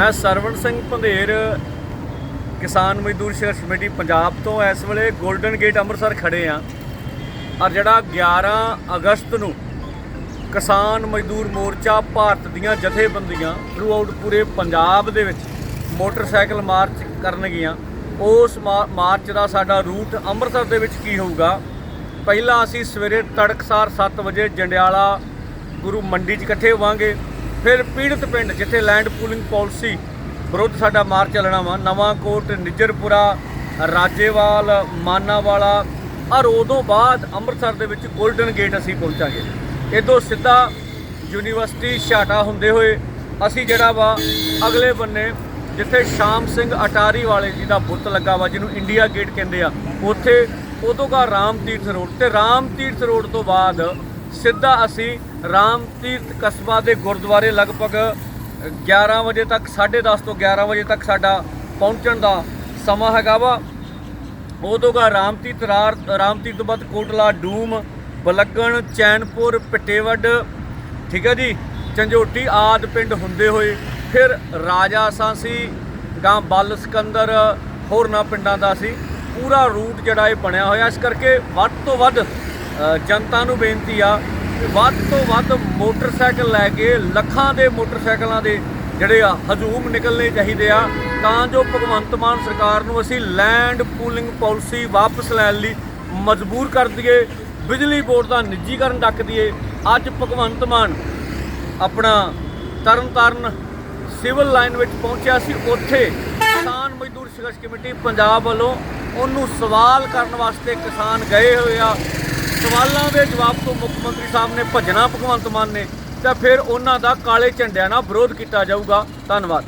ਮੈਂ ਸਰਵਣ ਸਿੰਘ ਪੰਧੇਰ ਕਿਸਾਨ ਮਜ਼ਦੂਰ ਸੰਘਰਸ਼ ਕਮੇਟੀ ਪੰਜਾਬ ਤੋਂ ਇਸ ਵੇਲੇ 골ਡਨ ਗੇਟ ਅੰਮ੍ਰਿਤਸਰ ਖੜੇ ਆ। ਔਰ ਜਿਹੜਾ 11 ਅਗਸਤ ਨੂੰ ਕਿਸਾਨ ਮਜ਼ਦੂਰ ਮੋਰਚਾ ਭਾਰਤ ਦੀਆਂ ਜਥੇਬੰਦੀਆਂ ਥਰੂ ਆਊਟ ਪੂਰੇ ਪੰਜਾਬ ਦੇ ਵਿੱਚ ਮੋਟਰਸਾਈਕਲ ਮਾਰਚ ਕਰਨਗੀਆਂ, ਉਸ ਮਾ- ਮਾਰਚ ਦਾ ਸਾਡਾ ਰੂਟ ਅੰਮ੍ਰਿਤਸਰ ਦੇ ਵਿੱਚ ਕੀ ਹੋਊਗਾ? ਪਹਿਲਾਂ ਅਸੀਂ ਸਵੇਰੇ ਤੜਕਸਾਰ 7 ਵਜੇ ਜੰਡਿਆਲਾ ਗੁਰੂ ਮੰਡੀ 'ਚ ਇਕੱਠੇ ਹੋਵਾਂਗੇ। ਫਿਰ ਪੀੜਤ ਪਿੰਡ ਜਿੱਥੇ ਲੈਂਡ ਪੂਲਿੰਗ ਪਾਲਿਸੀ ਵਿਰੁੱਧ ਸਾਡਾ ਮਾਰ ਚੱਲਣਾ ਵਾ, ਨਵਾਂ ਕੋਟ ਨਿੱਜਰਪੁਰਾ, ਰਾਜੇਵਾਲ, ਮਾਨਾਵਾਲਾ, ਔਰ ਉਦੋਂ ਬਾਅਦ ਅੰਮ੍ਰਿਤਸਰ ਦੇ ਵਿੱਚ 골ਡਨ ਗੇਟ ਅਸੀਂ ਪਹੁੰਚਾਂਗੇ। ਇਦੋਂ ਸਿੱਧਾ ਯੂਨੀਵਰਸਿਟੀ ਛਾਟਾ ਹੁੰਦੇ ਹੋਏ ਅਸੀਂ ਜਿਹੜਾ ਵਾ ਅਗਲੇ ਬੰਨੇ ਜਿੱਥੇ ਸ਼ਾਮ ਸਿੰਘ ਅਟਾਰੀ ਵਾਲੇ ਜੀ ਦਾ ਬੁੱਤ ਲੱਗਾ ਵਾ, ਜਿਹਨੂੰ ਇੰਡੀਆ ਗੇਟ ਕਹਿੰਦੇ ਆ, ਉੱਥੇ ਉਦੋਂ ਦਾ ਰਾਮ ਤੀਰਥ ਰੋਡ, ਤੇ ਰਾਮ ਤੀਰਥ ਰੋਡ ਤੋਂ ਬਾਅਦ ਸਿੱਧਾ ਅਸੀਂ ਰਾਮ ਤੀਰਥ ਕਸਬਾ ਦੇ ਗੁਰਦੁਆਰੇ ਲਗਭਗ 11 ਵਜੇ ਤੱਕ 10:30 ਤੋਂ 11 ਵਜੇ ਤੱਕ ਸਾਡਾ ਪਹੁੰਚਣ ਦਾ ਸਮਾਂ ਹੈਗਾ ਵਾ। ਉਦੋਂ ਦਾ ਰਾਮਤੀਰਥ ਰਾਰ ਰਾਮਤੀਰਥ ਤੋਂ ਬਾਅਦ ਕੋਟਲਾ, ਡੂਮ, ਬਲੱਗਣ, ਚੈਨਪੁਰ ਪਟੇਵੜ ਠੀਕ ਹੈ ਜੀ, ਝੰਜੋਟੀ ਆਦ ਪਿੰਡ ਹੁੰਦੇ ਹੋਏ। ਫਿਰ ਰਾਜਾ ਸਾਂਸੀ ਗਾਂ ਬਲ ਸਿਕੰਦਰ, ਹੋਰਨਾਂ ਪਿੰਡਾਂ ਦਾ ਸੀ। ਪੂਰਾ ਰੂਟ ਜਿਹੜਾ ਇਹ ਬਣਿਆ ਹੋਇਆ। ਇਸ ਕਰਕੇ ਵੱਧ ਤੋਂ ਵੱਧ ਜਨਤਾ ਨੂੰ ਬੇਨਤੀ ਆ ਵੱਧ ਤੋਂ ਵੱਧ ਮੋਟਰਸਾਈਕਲ ਲੈ ਕੇ ਲੱਖਾਂ ਦੇ ਮੋਟਰਸਾਈਕਲਾਂ ਦੇ ਜਿਹੜੇ ਆ ਹਜੂਮ ਨਿਕਲਣੇ ਚਾਹੀਦੇ ਆ। ਤਾਂ ਜੋ ਭਗਵੰਤ ਮਾਨ ਸਰਕਾਰ ਨੂੰ ਅਸੀਂ ਲੈਂਡ ਪੂਲਿੰਗ ਪਾਲਿਸੀ ਵਾਪਸ ਲੈਣ ਲਈ ਮਜਬੂਰ ਕਰ ਦਈਏ, ਬਿਜਲੀ ਬੋਰਡ ਦਾ ਨਿੱਜੀਕਰਨ ਡੱਕ ਦਈਏ। ਅੱਜ ਭਗਵੰਤ ਮਾਨ ਆਪਣਾ ਤਰਨਤਾਰਨ ਸਿਵਲ ਲਾਈਨ ਵਿੱਚ ਪਹੁੰਚਿਆ ਸੀ। ਉੱਥੇ ਕਿਸਾਨ ਮਜ਼ਦੂਰ ਸੰਘਰਸ਼ ਕਮੇਟੀ ਪੰਜਾਬ ਵੱਲੋਂ ਉਹਨੂੰ ਸਵਾਲ ਕਰਨ ਵਾਸਤੇ ਕਿਸਾਨ ਗਏ ਹੋਏ ਆ। ਸਵਾਲਾਂ ਦੇ ਜਵਾਬ ਤੋਂ ਮੁੱਖ ਮੰਤਰੀ ਸਾਹਿਬ ਨੇ ਭੱਜਣਾ ਭਗਵੰਤ ਮਾਨ ਨੇ, ਤਾਂ ਫਿਰ ਉਹਨਾਂ ਦਾ ਕਾਲੇ ਝੰਡਿਆਂ ਨਾਲ ਵਿਰੋਧ ਕੀਤਾ ਜਾਊਗਾ। ਧੰਨਵਾਦ।